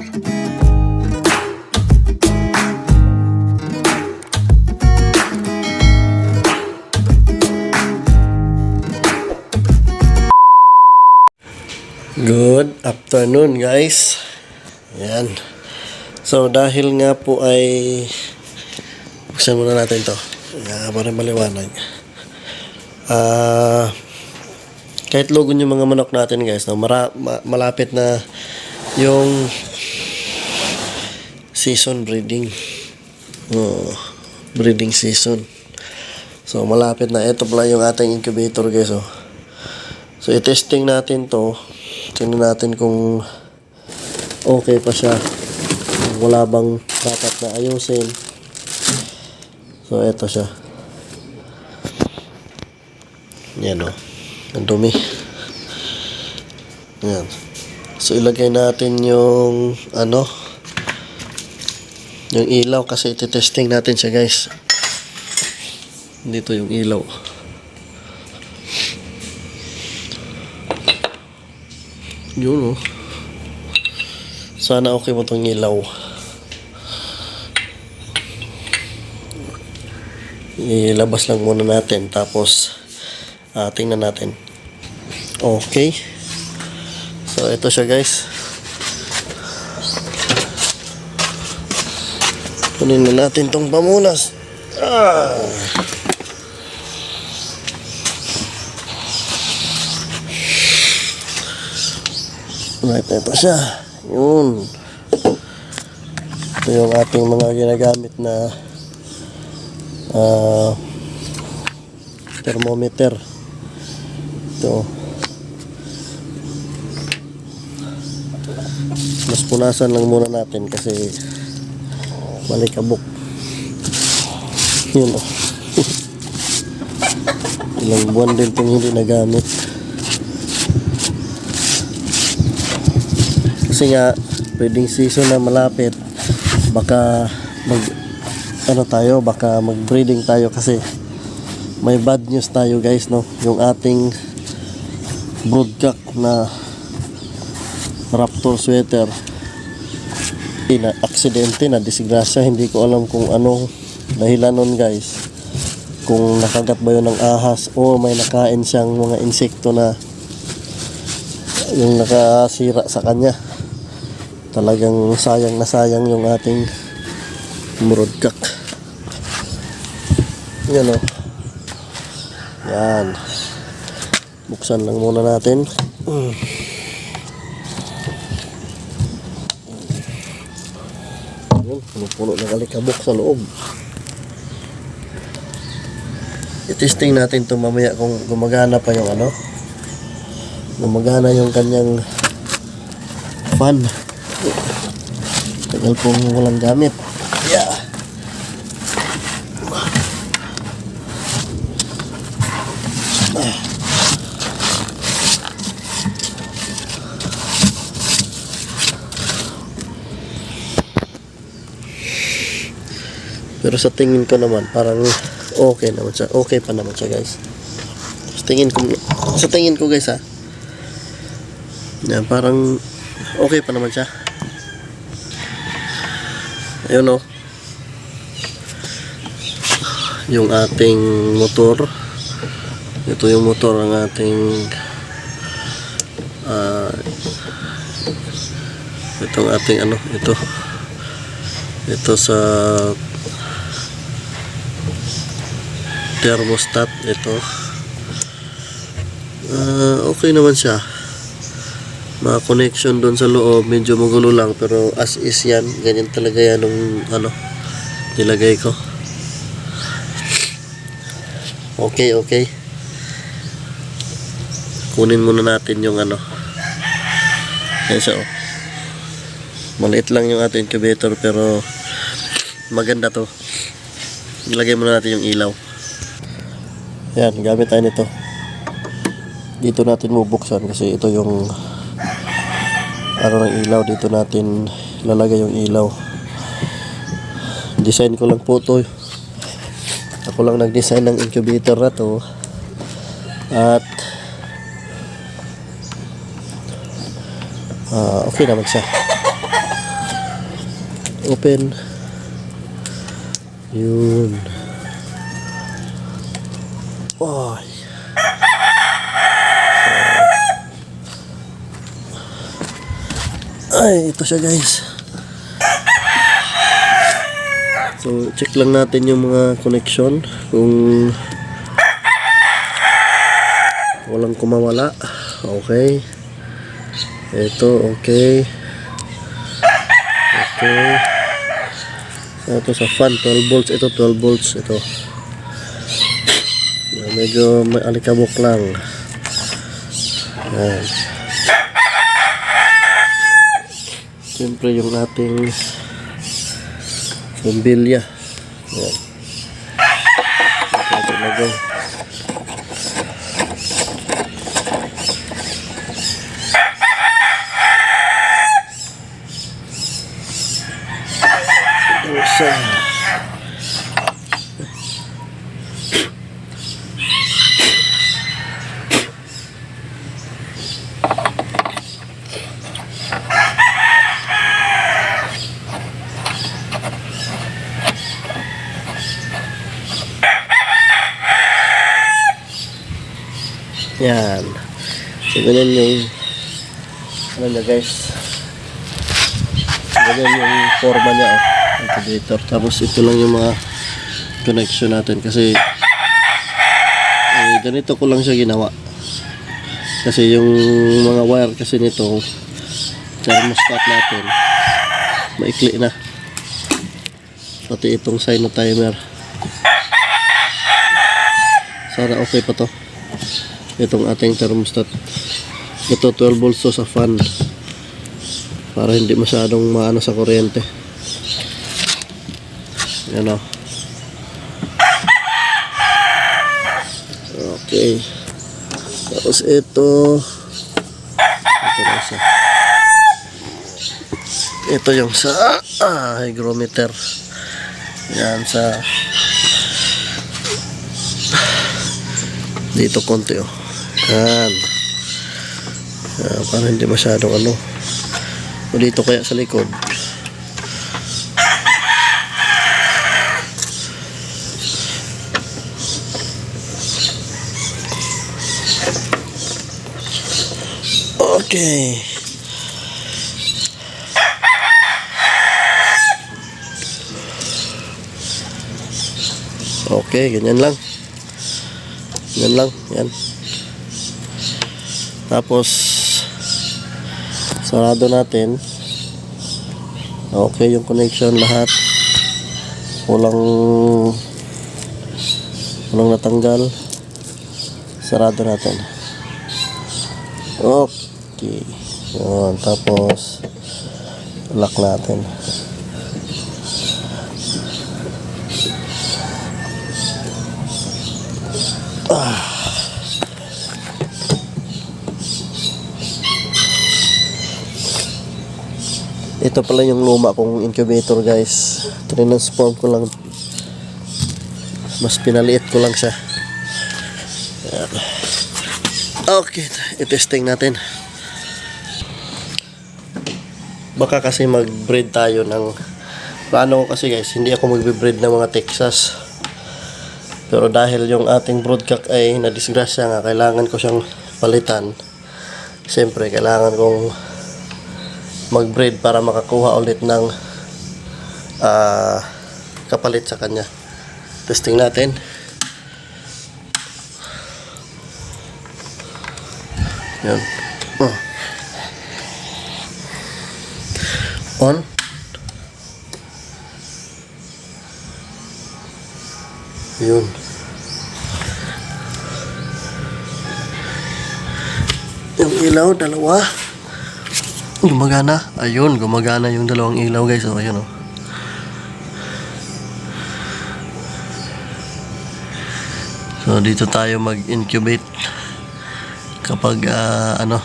Good afternoon guys. Yan. So dahil nga po ay buksan muna natin to. Uh, para maliwanag. Ah kahit logon yung mga manok natin guys, no, mara, ma- malapit na yung season breeding. Oh, breeding season. So malapit na ito pala yung ating incubator guys oh. So i-testing natin to. Tingnan natin kung okay pa siya. Wala bang dapat na ayusin. So ito siya. Yan o. Ang dumi. Yan. So ilagay natin yung ano yung ilaw kasi iti-testing natin siya guys. Dito yung ilaw. Yun oh. Sana okay mo itong ilaw. Ilabas lang muna natin tapos ah, tingnan natin. Okay. So ito siya guys. Kunin na natin tong pamunas. Ah. Right, ito siya. Yun. Ito yung ating mga ginagamit na ah, thermometer. Ito. Mas punasan lang muna natin kasi malikabok. Yun o. Ilang buwan din itong hindi nagamit. kasi nga wedding season na malapit baka mag ano tayo baka mag breeding tayo kasi may bad news tayo guys no yung ating broodcock na raptor sweater na aksidente na disgrasya. Hindi ko alam kung anong dahilan nun guys. Kung nakagat ba yun ng ahas o may nakain siyang mga insekto na yung nakasira sa kanya. Talagang sayang na sayang yung ating murodkak yan o yan. Buksan lang muna natin. Mm. Yun, puno-puno ng alikabok sa loob. I-testing natin to mamaya kung gumagana pa yung ano. Gumagana yung kanyang fan. Tagal pong walang gamit. Pero sa tingin ko naman, parang okay naman siya. Okay pa naman siya, guys. Sa tingin ko, sa tingin ko, guys, ha. Yan, parang okay pa naman siya. Ayun o. Yung ating motor. Ito yung motor ng ating ah itong ating ano, ito. Ito sa thermostat ito. Ah, okay naman siya. Mga connection doon sa loob medyo magulo lang pero as is yan. Ganyan talaga yan nung ano nilagay ko. Okay okay. Kunin muna natin yung ano. Yan siya oh. Maliit lang yung ating incubator pero maganda to. Ilagay muna natin yung ilaw yan gamit tayo nito. Dito natin bubuksan kasi ito yung ano ng ilaw dito natin lalagay yung ilaw. Design ko lang po to. Ako lang nag-design ng incubator na to. At ah, okay naman siya. Open. Yun. Ay. Ay, ito siya guys. So, check lang natin yung mga connection kung walang kumawala. Okay. Ito, okay. Okay. Ito sa fan, 12 volts. Ito, 12 volts. Ito. Medyo may alikabok lang. Yan. Siyempre yung ating bombilya. Yan. Ito lagay. Isa. Yan. So, ganyan yung ano niya guys. Ganyan yung forma niya oh. Incubator. Tapos ito lang yung mga connection natin kasi eh, ganito ko lang siya ginawa. Kasi yung mga wire kasi nito thermostat natin maikli na. Pati itong sino timer. Sana okay pa to itong ating thermostat. Ito 12 volts to sa fan. Para hindi masyadong maano sa kuryente. Yan o okay. Tapos ito. Ito na isa. Ito yung sa ah, hygrometer. Yan sa dito konti oh yan. Yan, para hindi masyadong ano. O dito kaya sa likod. Okay. Okay, ganyan lang. Ganyan lang, yan. Tapos sarado natin. Okay yung connection lahat. Walang walang natanggal. Sarado natin. Okay. Yun. Tapos lock natin. Ito pala yung luma kong incubator guys. Transform ko lang. Mas pinaliit ko lang siya. Okay, i-testing natin. Baka kasi mag-breed tayo ng plano ko kasi guys, hindi ako magbe-breed ng mga Texas. Pero dahil yung ating broodcock ay nadisgrasya nga, kailangan ko siyang palitan. Siyempre, kailangan kong mag-breed para makakuha ulit ng ah, kapalit sa kanya. Testing natin. Yan. Oh. On. Yun. Yung ilaw, dalawa. Gumagana. Ayun, gumagana yung dalawang ilaw guys. O, ayun o. So, dito tayo mag-incubate kapag ah, ano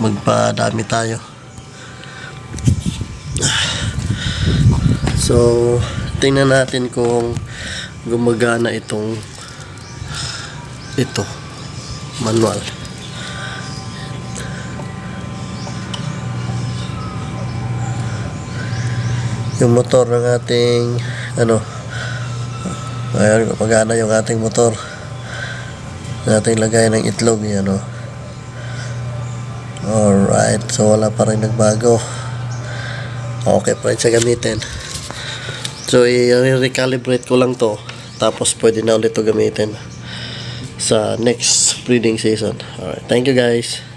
magpadami tayo. So, tingnan natin kung gumagana itong ito manual. Yung motor ng ating ano ayun pagana yung ating motor. Nating lagay ng itlog yan o alright so wala pa rin nagbago. Okay pa rin siya gamitin. So i-recalibrate ko lang to. Tapos pwede na ulit to gamitin sa next breeding season. Alright thank you guys